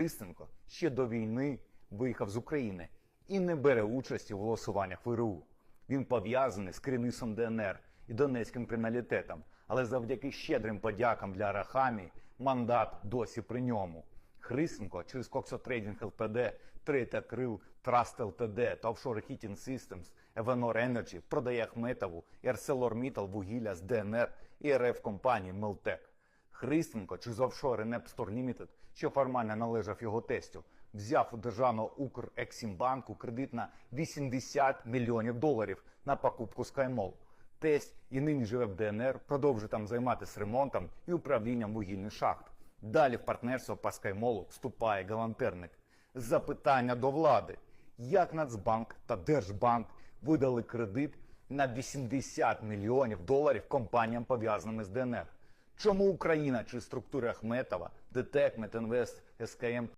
Христенко ще до війни виїхав з України і не бере участі в голосуваннях ВРУ. Він пов'язаний з керівництвом ДНР і донецьким криміналітетом, але завдяки щедрим подякам для Арахамі мандат досі при ньому. Христенко через Коксотрейдинг ЛТД, Третя Крил, Траст ЛТД та офшори Heating Systems, Evenor Energy продає Ахметову і ArcelorMittal вугілля з ДНР і РФ компанії Мелтек. Христенко через офшори Nepstore Limited, що формально належав його тестю, взяв у державного Укрексімбанку кредит на 80 мільйонів доларів на покупку SkyMall. Тесть і нині живе в ДНР, продовжує там займатися ремонтом і управлінням вугільних шахт. Далі в партнерство по SkyMall вступає галантерник. Запитання до влади. Як Нацбанк та Держбанк видали кредит на 80 мільйонів доларів компаніям, пов'язаним з ДНР? Чому Україна чи структури Ахметова, ДТЕК, Метинвест, СКМ